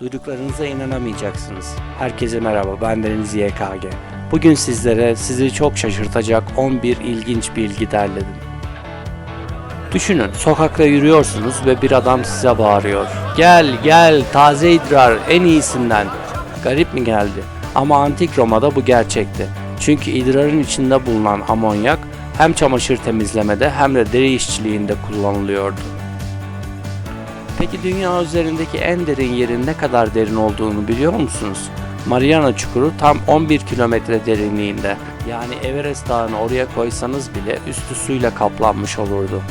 Duyduklarınıza inanamayacaksınız. Herkese merhaba, ben Deniz YKG. Bugün sizlere sizi çok şaşırtacak 11 ilginç bilgi derledim. Düşünün, sokakta yürüyorsunuz ve bir adam size bağırıyor. Gel, gel, taze idrar, en iyisinden. Garip mi geldi? Ama antik Roma'da bu gerçekti. Çünkü idrarın içinde bulunan amonyak hem çamaşır temizlemede hem de deri işçiliğinde kullanılıyordu. Peki dünya üzerindeki en derin yerin ne kadar derin olduğunu biliyor musunuz? Mariana Çukuru tam 11 kilometre derinliğinde. Yani Everest Dağı'nı oraya koysanız bile üstü suyla kaplanmış olurdu.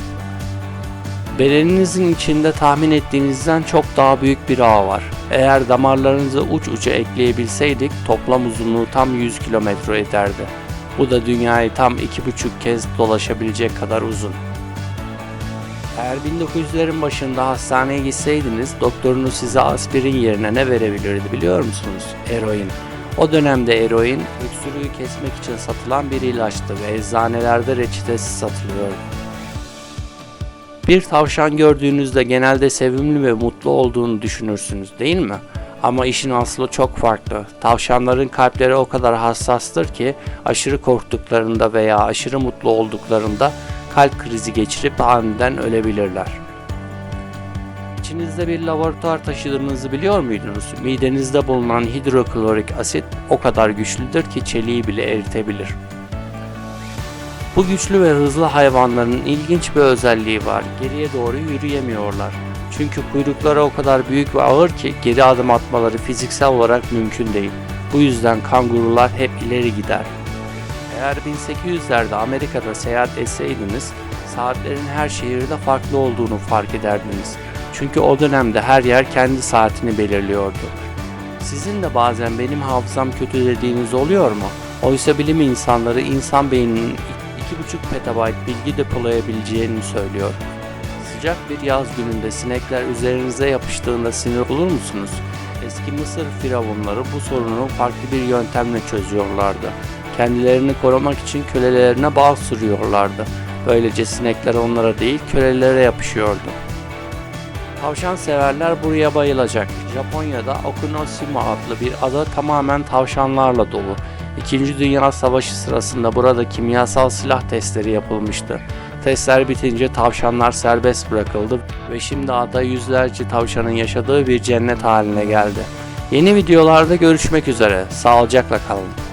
Bedeninizin içinde tahmin ettiğinizden çok daha büyük bir ağ var. Eğer damarlarınızı uç uca ekleyebilseydik toplam uzunluğu tam 100 kilometre ederdi. Bu da dünyayı tam 2,5 kez dolaşabilecek kadar uzun. Eğer 1900'lerin başında hastaneye gitseydiniz doktorunuz size aspirin yerine ne verebilirdi biliyor musunuz? Eroin. O dönemde eroin öksürüğü kesmek için satılan bir ilaçtı ve eczanelerde reçetesi satılıyordu. Bir tavşan gördüğünüzde genelde sevimli ve mutlu olduğunu düşünürsünüz değil mi? Ama işin aslı çok farklı. Tavşanların kalpleri o kadar hassastır ki aşırı korktuklarında veya aşırı mutlu olduklarında kalp krizi geçirip aniden ölebilirler. İçinizde bir laboratuvar taşıdığınızı biliyor muydunuz? Midenizde bulunan hidroklorik asit o kadar güçlüdür ki çeliği bile eritebilir. Bu güçlü ve hızlı hayvanların ilginç bir özelliği var. Geriye doğru yürüyemiyorlar. Çünkü kuyrukları o kadar büyük ve ağır ki geri adım atmaları fiziksel olarak mümkün değil. Bu yüzden kangurular hep ileri gider. Eğer 1800'lerde Amerika'da seyahat etseydiniz, saatlerin her şehirde farklı olduğunu fark ederdiniz. Çünkü o dönemde her yer kendi saatini belirliyordu. Sizin de bazen benim hafızam kötü dediğiniz oluyor mu? Oysa bilim insanları insan beyninin 2,5 petabayt bilgi depolayabileceğini söylüyor. Sıcak bir yaz gününde sinekler üzerinize yapıştığında sinir olur musunuz? Eski Mısır firavunları bu sorunu farklı bir yöntemle çözüyorlardı. Kendilerini korumak için kölelerine bağ sürüyorlardı. Böylece sinekler onlara değil kölelere yapışıyordu. Tavşan severler buraya bayılacak. Japonya'da Okunoshima adlı bir ada tamamen tavşanlarla dolu. İkinci Dünya Savaşı sırasında burada kimyasal silah testleri yapılmıştı. Testler bitince tavşanlar serbest bırakıldı ve şimdi ada yüzlerce tavşanın yaşadığı bir cennet haline geldi. Yeni videolarda görüşmek üzere. Sağlıcakla kalın.